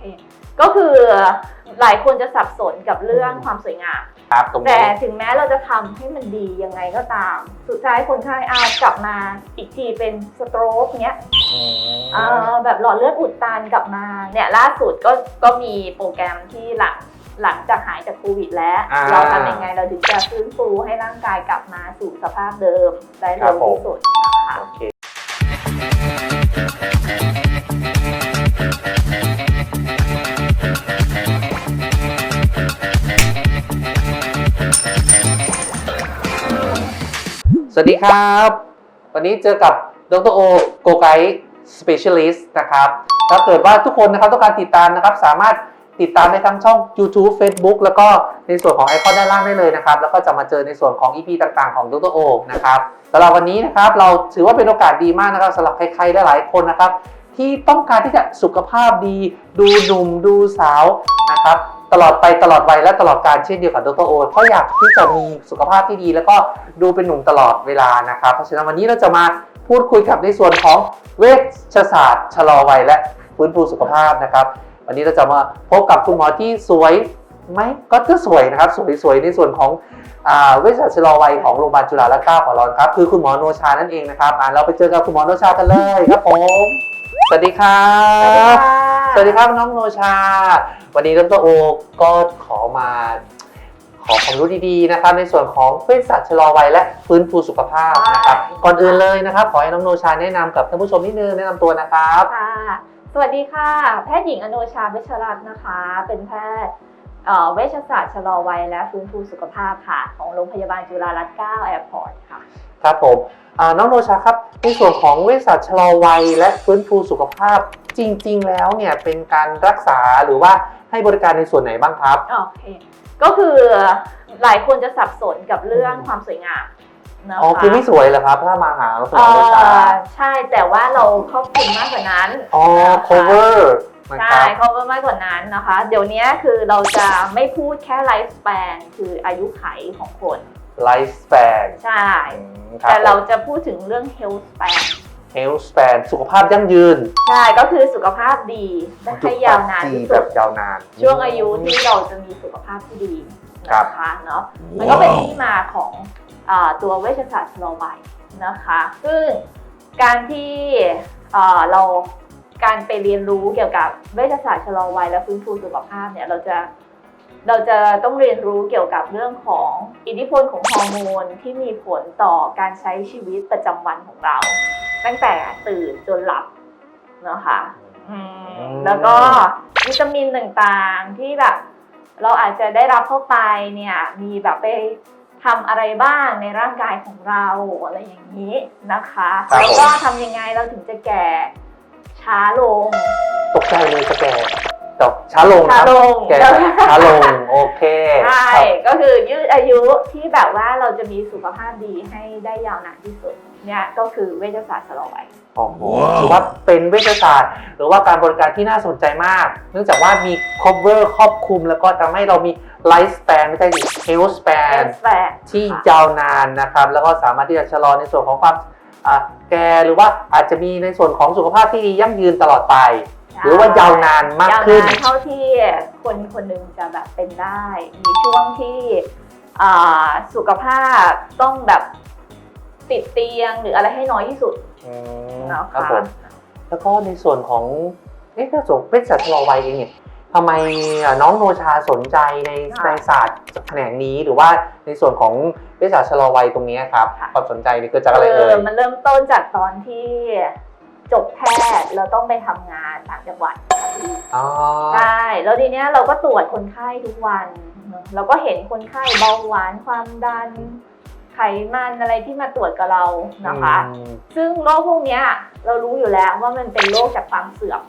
เคก็คือหลายคนจะสับสนกับเรื่องความสวยงาม ครับตรงแต่นี้ถึงแม้เราจะทำให้มันดียังไงก็ตาม สุดท้ายคนไข้เอากลับมาอีกทีเป็นสโตรกเนี้ยอืมเอ่อแบบหลอดเลือดอุดตันกลับมาเนี่ยล่าสุดก็ก็มีโปรแกรมที่หลังหลังจากหายจากโควิดแล้ว อ่าเราทำยังไงเราถึงจะฟื้นฟูให้ร่างกายกลับมาสู่สภาพเดิมได้เร็วที่สุดนะคะ โอเค วัสดีครับ วันนี้เจอกับดรโอโกไกสเปเชียลิสต์นะครับ ถ้าเกิดว่าทุกคนนะครับต้องการติดตามนะครับ สามารถติดตามได้ทั้งช่อง YouTube Facebook แล้วก็ในส่วนของไอคอนด้านล่างได้เลยนะครับ แล้วก็จะมาเจอในส่วนของ EP ต่างๆ ของดรโอนะครับสำหรับวันนี้นะครับเราถือว่าเป็นโอกาสดีมากนะครับสำหรับใครๆหลายๆคนนะครับ ที่ต้องการที่จะสุขภาพดี ดูหนุ่มดูสาวนะครับ ตลอดไปตลอดวัยและตลอดการเช่นเดียวกับดรโอเพราะอยากที่จะมีสุขภาพที่ดี แล้วก็ดูเป็นหนุ่มตลอดเวลานะครับ เพราะฉะนั้นวันนี้เราจะมาพูดคุยกับในส่วนของเวชศาสตร์ชะลอวัยและฟื้นฟูสุขภาพนะครับ วันนี้เราจะมาพบกับคุณหมอที่สวยไหมก็จะสวยนะครับ สวยๆในส่วนของเวชศาสตร์ชะลอวัยของโรงพยาบาลจุฬาลงกรณ์ของเราครับคือคุณหมอโนชานั่นเองนะครับเราไปเจอกับคุณหมอโนชากันเลยครับผม สวัสดีครัสวัสดีบค่ะสวัสดีครับน้องโนชา วันนี้ดรโอก็ขอมา ขอความรู้ดีๆนะครับในส่วนของเวชศาสตร์ชะลอวัยและฟื้นฟูสุขภาพนะครับ ก่อนอื่นเลยนะครับ ขอให้น้องโนชาแนะนำกับท่านผู้ชมนิดนึงแนะนำตัวนะครับ ค่ะสวัสดีค่ะ แพทย์หญิงอโนชาเวชรัตน์นะคะ เป็นแพทย์ เอ่อเวชศาสตร์ชะลอวัยและฟื้นฟูสุขภาพค่ะของโรงพยาบาลจุฬารัตน์9แอร์พอร์ตค่ะครับผมอ่าน้องโนชาครับในส่วนของเวชศาสตร์ชะลอวัยและฟื้นฟูสุขภาพจริง ๆ แล้วเนี่ยเป็นการรักษาหรือว่าให้บริการในส่วนไหนบ้างครับโอเคก็คือหลายคนจะสับสนกับเรื่องความสวยงามนะคะอ๋อคือไม่สวยเหรอครับถ้ามาหาคุณหมเอ่อโนชาอใช่แต่ว่าเราครอบคลุมมากกว่านั้นอ๋อ cover นะคใช่รับครอบคลุมมากกว่านั้นนะคะ เดี๋ยวนี้คือเราจะไม่พูดแค่ไลฟ์ส a นคืออายุไขของคน life span ใช่อืมครับแต่เราจะพูดถึงเรื่อง health span health span สุขภาพยั่งยืน ใช่ ก็คือสุขภาพดีและให้ยาวนานดีที่แบสุดบยาวนาน ช่วงอายุที่เราจะมีสุขภาพที่ดีครับนะคะเนาะมันก็เป็นที่มาของอาตัวเวชศาสตร์ชะลอวัยนะคะ ซึ่งการที่อ่าเรา การไปเรียนรู้เกี่ยวกับเวชศาสตร์ชะลอวัยและฟื้นฟูสุขภาพเนี่ยเราจะเราจะต้องเรียนรู้เกี่ยวกับเรื่องของอิทธิพลของฮอร์โมนที่มีผลต่อการใช้ชีวิตประจำวันของเรา ตั้งแต่ตื่นจนหลับนะคะอืมอืมแล้วก็วิตามินต่างๆที่แบบเราอาจจะได้รับเข้าไปเนี่ยมีแบบไปทำอะไรบ้างในร่างกายของเราอะไรอย่างนี้นะคะครับแล้วก็ทำยังไงเราถึงจะแก่ ช้าลง ตกใจเลยจะแก่แต่ช้าลงคช้ารับลงแก่ช้าลงโอเคใช่ครับก็คือยืดอายุที่แบบว่าเราจะมีสุขภาพดีให้ได้ยาวนานที่สุดเนี่ยก็คือเวชศาสตร์ชะลอวัยโอ้โหถือว่าเป็นเวชศาสตร์ หรือว่าการบริการที่น่าสนใจมาก เนื่องจากว่ามี cover ครอบคลุม แล้วก็ทำให้เรามี life span ไม่ใช่ดิ health span แฟร์ที่ยาวนานนะครับ แล้วก็สามารถที่จะชะลอในส่วนของความอ่า แก่หรือว่าอาจจะมีในส่วนของสุขภาพที่ดียั่งยืนตลอดไป หรือว่ายาวนานมากขึ้นยวนเท่าที่คนคนหนึ่งจะแบบเป็นได้ มีช่วงที่อ่าสุขภาพต้องแบบติดเตียงหรืออะไรให้น้อยที่สุดอืมนะครัคะบผมแล้วก็ในส่วนของเอ๊ะถ้าส่วนเวชศาสตร์ชะลอวัยเองเนี่ย ทำไมอะน้องโนชาสนใจในในศาสตร์แขนงนี้หรือว่าในส่วนของเวชศาสตร์ชะลอวัยตรงนี้ครับความสนใจนี่เกิดจากอะไรเอเอ่อยมันเริ่มต้นจากตอนที่จบแพทย์เราต้องไปทำงานต่างจังหวัดอ๋อใช่แล้วทีเนี้ยเราก็ตรวจคนไข้ทุกวันเนอะเราก็เห็นคนไข้เบาหวานความดัน ไขมันอะไรที่มาตรวจกับเรานะคะอืมซึ่งโรคพวกเนี้ยเรารู้อยู่แล้วว่ามันเป็นโรคจากความเสื่อม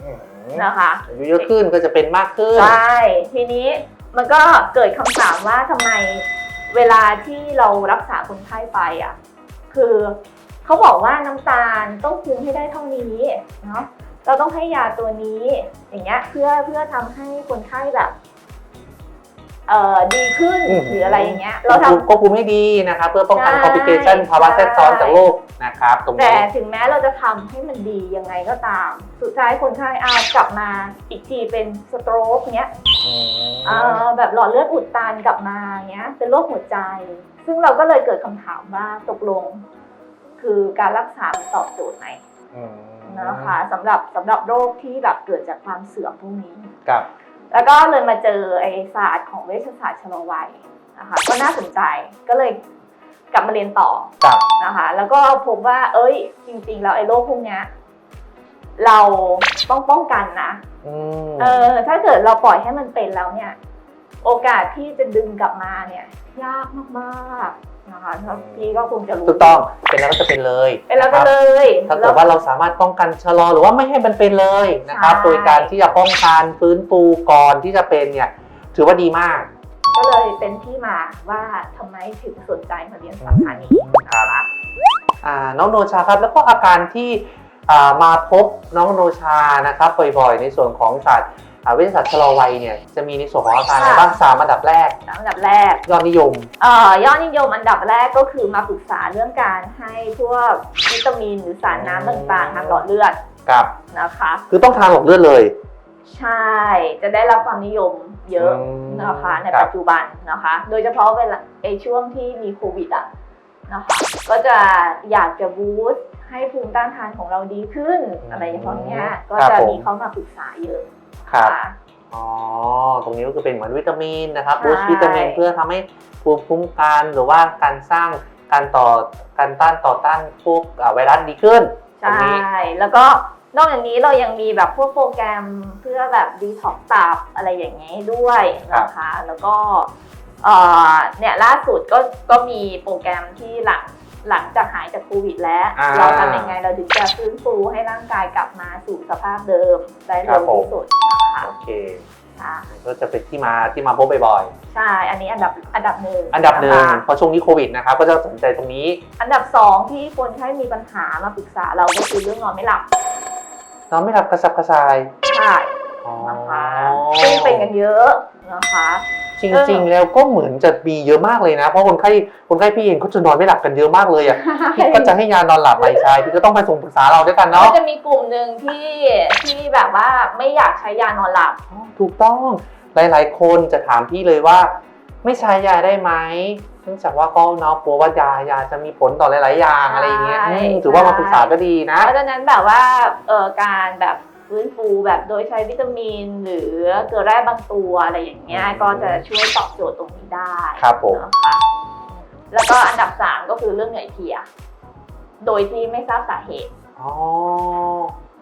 อืม นะคะอายุเยอะขึ้นก็จะเป็นมากขึ้น ใช่ ทีนี้มันก็เกิดคำถามว่าทำไมเวลาที่เรารักษาคนไข้ไปอะ คือเขาบอกว่าน้ำตาลต้องคุมให้ได้เท่านี้เนาะเราต้องให้ยาตัวนี้ อย่างเงี้ยเพื่อเพื่อทำให้คนไข้แบบเอ่อดีขึ้นอืมหรืออะไรอย่างเงี้ย เราทำควบคุมให้ดีนะครับเพื่อป้องกันใช่ complication ภาวะแทรกซ้อนใช่จากโรค นะครับตรงแต่นี้ถึงแม้เราจะทำให้มันดียังไงก็ตาม สุดท้ายคนไข้อากลับมาอีกทีเป็นสโตรกเนี้ยอืมเอ่อแบบหลอดเลือดอุดตันกลับมาเนี้ย เป็นโรคหัวใจ ซึ่งเราก็เลยเกิดคำถามว่าตกลง คือการรักษามันตอบโจทย์ไหมอืมนะคะสำหรับสำหรับโรคที่แบบเกิดจากความเสื่อมพวกนี้กับ แล้วก็เลยมาเจอไอศาสตร์ของเวชศาสตร์ชะลอวัยนะคะก็น่าสนใจก็เลย กลับมาเรียนต่อกับ นะคะ แล้วก็พบว่า เอ้ย จริง ๆ แล้วไอ้โรคพวกเนี้ยเราต้องป้องกันนะอืมเออถ้าเกิดเราปล่อยให้มันเป็นแล้วเนี่ย โอกาสที่จะดึงกลับมาเนี่ย ยากมากๆนะคะถ้าพี่ก็คงจะรู้ถูกต้องเป็นแล้วก็จะเป็นเลยเป็นแล้วก็นะครับเลยถ้าเกิดว่าเราสามารถป้องกันชะลอหรือว่าไม่ให้มันเป็นเลยนะครับ ใช่ โดยการที่จะป้องกันฟื้นฟูก่อนที่จะเป็นเนี่ย ถือว่าดีมาก ก็เลยเป็นที่มาว่าทำไมถึงสนใจมาเรียนสาขานี้นะคะอ่าน้องโนชาครับแล้วก็อาการที่อ่ามาพบน้องโนชานะครับบ่อยๆ ในส่วนของศาสตร์อ่าเวชศาสตร์ชะลอวัยเนี่ยจะมีในส่วนของอาการอะไรค่ะบ้างสามอันดับแรกอันดับแรก ยอดนิยมเอ่อยอดนิยมอันดับแรกก็คือมาปรึกษาเรื่องการให้พวกวิตามินหรือสารน้ำต่างๆทางหลอดเลือดกับนะคะ คือต้องทานหลอดเลือดเลย ใช่จะได้รับความนิยม เยอะอืมนะคะในครับปัจจุบันนะคะ โดยเฉพาะเวลาไอช่วงที่มีโควิดอะนะคะก็จะอยากจะบูสต์ให้ภูมิต้านทานของเราดีขึ้นอะไรอย่างเงี้ยก็จะมีเขามาปรึกษาเยอะครับค่ะอ๋อ ตรงนี้ก็คือเป็นเหมือนวิตามินนะครับใช่บูสต์วิตามินเพื่อทำให้ภูมิคุ้มกันหรือว่าการสร้างการต่อการต้านต่อต้านพวกอ่าไวรัสดีขึ้นตรงใช่นี้แล้วก็ นอกจากนี้เรายังมีแบบพวกโปรแกรมเพื่อแบบดีท็อกตับอะไรอย่างนี้ด้วยนะคะ แล้วก็เอ่อเนี่ยล่าสุดก็ก็มีโปรแกรมที่หลังหลังจากหายจากโควิดแล้วอ่าเราทำยังไงเราถึงจะฟื้นฟูให้ร่างกายกลับมาสู่สภาพเดิมได้ครัเร็บวผมที่สุดนะคะโอเคค่ะก็จะเป็นที่มาที่มาพบบ่อยใช่ อันนี้อันดับอันดับหนึ่งๆอันดับหนึ่งะคะเพราะช่วงนี้โควิดนะครับก็จะสนใจตรงนี้ อันดับสองที่คนไข้มีปัญหามาปรึกษาเราก็คือเรื่องนอนไม่หลับ นอนไม่หลับกระสับกระส่ายใช่อ๋อนะคะซึ่งเป็นกันเยอะนะคะ จริงๆ แล้วก็เหมือนจะมีเยอะมากเลยนะ เพราะคนไข้คนไข้พี่เองก็จะนอนไม่หลับกันเยอะมากเลยอะพี่ก็จะให้ยานอนหลับไม่ใช่พี่ก็ต้องไปส่งปรึกษาเราด้วยกันก็เนาะจะมีกลุ่มหนึ่งที่ที่แบบว่าไม่อยากใช้ยานอนหลับ ถูกต้องหลาย ๆ คนจะถามพี่เลยว่า ไม่ใช้ยาได้ไหมเนื่องจากว่าก็เนาะกลัวว่ายายาจะมีผลต่อหลายๆอย่างอะไรอย่างเงี้ยใช่ อืมถือว่ามาปรึกษาก็ดีนะ เพราะฉะนั้นแบบว่าเอ่อการแบบฟื้นฟูแบบโดยใช้วิตามิน หรือเกลือแร่บางตัวอะไรอย่างเงี้ยอืม ก็จะช่วยตอบโจทย์ตรงนี้ได้ครับผม นะคะแล้วก็อันดับสามก็คือเรื่องเหนื่อยเพลีย โดยที่ไม่ทราบสาเหตุ อ๋อ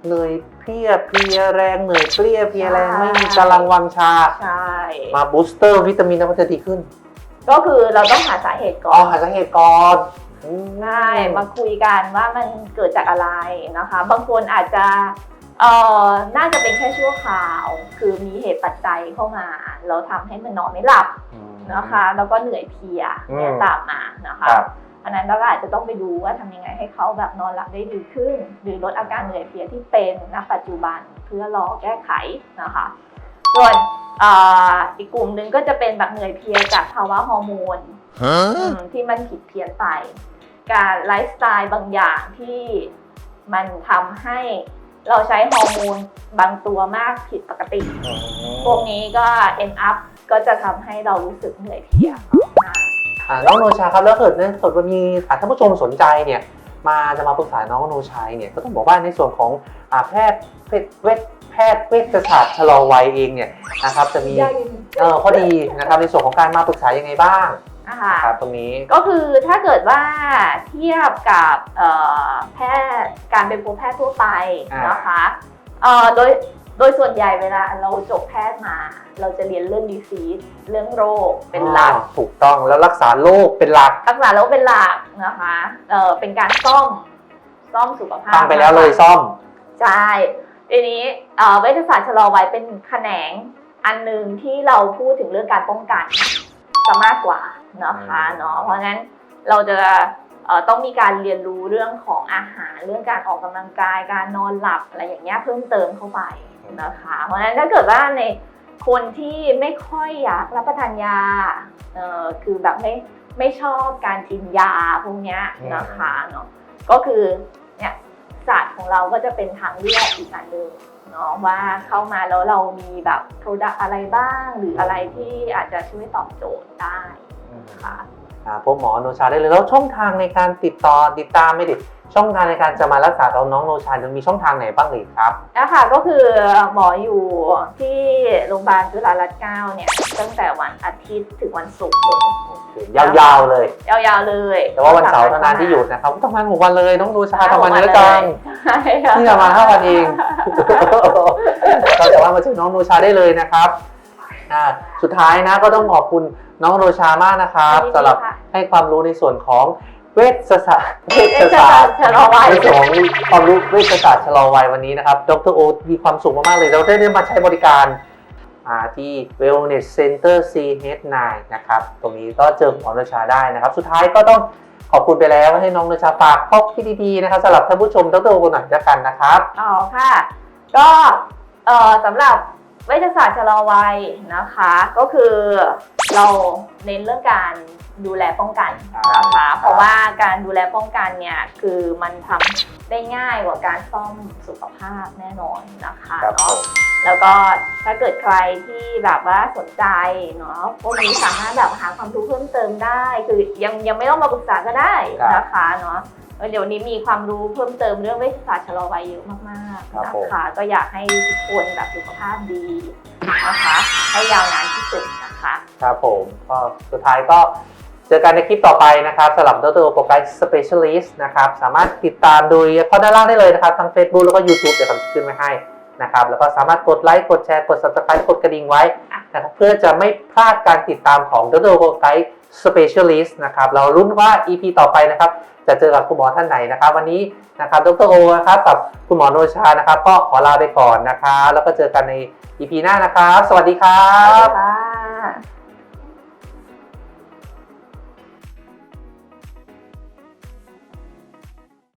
เหนื่อยเพลียเพลียแรงเหนื่อยเพลียเพลียแรงใช่ไม่มีกำลังวังชา ใช่ มาบูสเตอร์วิตามินแล้วมันจะดีขึ้น ก็คือเราต้องหาสาเหตุก่อ๋ออนหาสาเหตุก่อนอืมใช่มาคุยกันว่ามันเกิดจากอะไรนะคะ บางคนอาจจะเอ่อน่าจะเป็นแค่ชั่วคราว คือมีเหตุปัจจัยเข้ามาเราทำให้มันนอนไม่หลับอืม นะคะ แล้วก็เหนื่อยเพลียอืมเนี่ยตามมานะคะ ครับ อันนั้นเราก็อาจจะต้องไปดูว่าทำยังไงให้เขาแบบนอนหลับได้ดีขึ้น หรือลดอาการเหนื่อยเพลียที่เป็นณปัจจุบันเพื่อรอแก้ไขนะคะส่วนเอ่ออีกกลุ่มหนึ่งก็จะเป็นแบบเหนื่อยเพลียจากภาวะฮอร์โมนอืมที่มันผิดเพี้ยนไป การไลฟ์สไตล์บางอย่างที่มันทำให้เราใช้ฮอร์โมนบางตัวมากผิดปกติ พวกนี้ก็ end up ก็จะทำให้เรารู้สึกเหนื่อยเพลียมากอ่า น้องโนชาครับแล้วเกิดเนี่ยเกิดว่ามีอ่าท่านผู้ชมสนใจเนี่ยมาจะมาปรึกษาน้องโนชัยเนี่ยก็ต้องบอกว่าในส่วนของอ่าแพทย์เวชเวชแพทย์เวชศาสตร์ชะลอวัยเองเนี่ยนะครับจะมียากเออข้อดีนะครับในส่วนของการมาปรึกษายังไงบ้างนะคะครับตรงนี้ก็คือถ้าเกิดว่าเทียบกับเอ่อแพทย์การเป็นพบแพทย์ทั่วไปอ่านนะคะเอ่อโดยโดยส่วนใหญ่เวลาเราจบแพทย์มา เราจะเรียนเรื่อง disease เรื่องโรคเป็นหลักอ๋อถูกต้องแล้วรักษาโรคเป็นหลัก รักษาโรคเป็นหลักนะคะเอ่อเป็นการซ่อมซ่อมสุขภาพฟังไปแล้วเลยซ่อม ใช่ทีนี้เอ่อเวชศาสตร์ชะลอวัยเป็นแขนงอันหนึ่งที่เราพูดถึงเรื่องการป้องกันจะมากกว่านะคะอืมเนาะเพราะฉะนั้นเราจะเอ่อต้องมีการเรียนรู้เรื่องของอาหารเรื่องการออกกำลังกาย การนอนหลับอะไรอย่างเงี้ยเพิ่มเติมเข้าไป นะคะ เพราะฉะนั้นถ้าเกิดว่าในคนที่ไม่ค่อยอยากรับประทานยาเอ่อคือแบบไม่ไม่ชอบการกินยาพวกเนี้ยนะคะเนาะก็คือเนี่ยศาสตร์ของเราก็จะเป็นทางเลือกอีกอันหนึ่งเนาะว่าเข้ามาแล้วเรามีแบบโปรดักอะไรบ้าง หรืออะไรที่อาจจะช่วยตอบโจทย์ได้ค่ะอ่าพบหมอโนชาได้เลยแล้วช่องทางในการติดต่อติดตามไม่ดิ ช่องทางในการจะมารักษาเอาน้องโนชาจะมีช่องทางไหนบ้างอีกครับนะคะก็คือหมออยู่ที่โรงพยาบาลจุฬารัตน์เก้าเนี่ยตั้งแต่วันอาทิตย์ถึงวันศุกร์เลยยาวๆเลย ยาวๆเลย แต่ว่าวันเสาร์เท่านั้นที่หยุดนะครับทำงานหกวันเลยน้องโนชาทำงานเยอะจังใช่ค่ะนี่ประมาณห้าวันเองเราสามารถมาเจอน้องโนชาได้เลยนะครับอ่าสุดท้ายนะก็ต้องขอบคุณน้องโนชามากนะครับสำหรับให้ความรู้ในส่วนของ เวชศาสตร์เวชศาสตร์ชะลอวัยในส่วนของความรู้เวชศาสตร์ชะลอวัยวันนี้นะครับ ดรโอมีความสุขมากๆเลย เราได้ได้มาใช้บริการอ่าที่ Wellness Center CH9 นะครับ ตรงนี้ก็เจอหมอโนชาได้นะครับ สุดท้ายก็ต้องขอบคุณไปแล้วให้น้องโนชาฝากข้อคิดดีๆนะครับสำหรับท่านผู้ชมดรโอหน่อยแล้วกันนะครับอ๋อค่ะ ก็เอ่อสำหรับเวชศาสตร์ชะลอวัยนะคะ ก็คือ เราเน้นเรื่องการดูแลป้องกันนะคะเพราะว่าการดูแลป้องกันเนี่ยคือมันทำได้ง่ายกว่าการซ่อมสุขภาพแน่นอนนะคะครับผเนาะมแล้วก็ถ้าเกิดใครที่แบบว่าสนใจเนาะพวกนี้สามารถแบบหาความรู้เพิ่มเติมได้ คือยังยังไม่ต้องมาปรึกษาก็ได้นะคะเนาะเดี๋ยวนี้มีความรู้เพิ่มเติมเรื่องเวชศาสตร์ชะลอวัยเยอะมากๆนะคะก็อยากให้ทุกคนแบบสุขภาพดีนะคะให้ยาวนานที่สุด นะคะ ครับผมก็สุดท้ายก็เจอกันในคลิปต่อไปนะครับสำหรับดรโปรไกด์สเปเชียลิสต์นะครับ สามารถติดตามโดยข้อด้านล่างได้เลยนะครับ ทั้ง Facebook แล้วก็ YouTube เดี๋ยวผมจะขึ้นไว้ให้นะครับแล้วก็สามารถกดไลค์ กดแชร์ กด subscribe กดกระดิ่งไว้นะครับเพื่อจะไม่พลาดการติดตามของดรโปรไกด์สเปเชียลิสต์นะครับ เราลุ้นว่า EP ต่อไปนะครับ จะเจอกับคุณหมอท่านไหนนะครับ วันนี้นะครับดรโอนะครับกับคุณหมอโนชานะครับ ก็ขอลาไปก่อนนะคะแล้วก็เจอกันใน EP หน้านะครับ สวัสดีครัสวัสบดีค่ะ